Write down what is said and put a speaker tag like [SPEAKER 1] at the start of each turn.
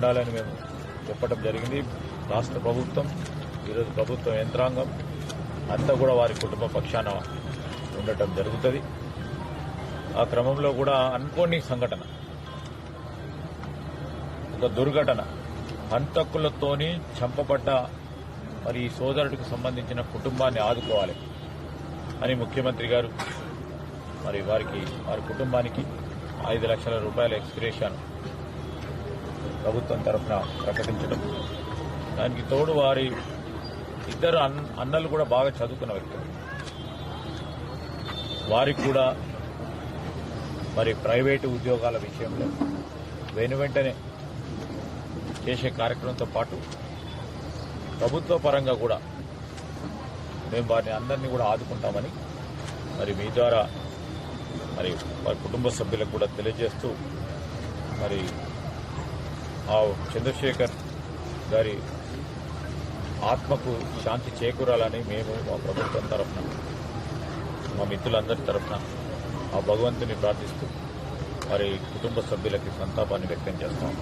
[SPEAKER 1] ఉండాలని మేము చెప్పడం జరిగింది. రాష్ట్ర ప్రభుత్వం ఈరోజు ప్రభుత్వ యంత్రాంగం అంతా కూడా వారి కుటుంబ పక్షాన ఉండటం జరుగుతుంది. ఆ క్రమంలో కూడా అనుకోని సంఘటన ఒక దుర్ఘటన హంతకులతోని చంపబడ్డ మరి ఈ సోదరుడికి సంబంధించిన కుటుంబాన్ని ఆదుకోవాలి అని ముఖ్యమంత్రి గారు మరి వారికి వారి కుటుంబానికి ఐదు లక్షల రూపాయల ఎక్స్గ్రేషన్ ప్రభుత్వం తరఫున ప్రకటించడం. దానికి తోడు వారి ఇద్దరు అన్- అన్నలు కూడా బాగా చదువుకున్న వ్యక్తులు. వారికి కూడా మరి ప్రైవేటు ఉద్యోగాల విషయంలో వెను వెంటనే చేసే కార్యక్రమంతో పాటు ప్రభుత్వ పరంగా కూడా మేము వారిని అందరినీ కూడా ఆదుకుంటామని మరి మీ ద్వారా మరి వారి కుటుంబ సభ్యులకు కూడా తెలియజేస్తూ మరి ఆ చంద్రశేఖర్ గారి ఆత్మకు శాంతి చేకూరాలని మేము మా ప్రభుత్వం తరఫున మా మిత్రులందరి తరఫున ఆ భగవంతుని ప్రార్థిస్తూ వారి కుటుంబ సభ్యులకి సంతాపాన్ని వ్యక్తం చేస్తాం.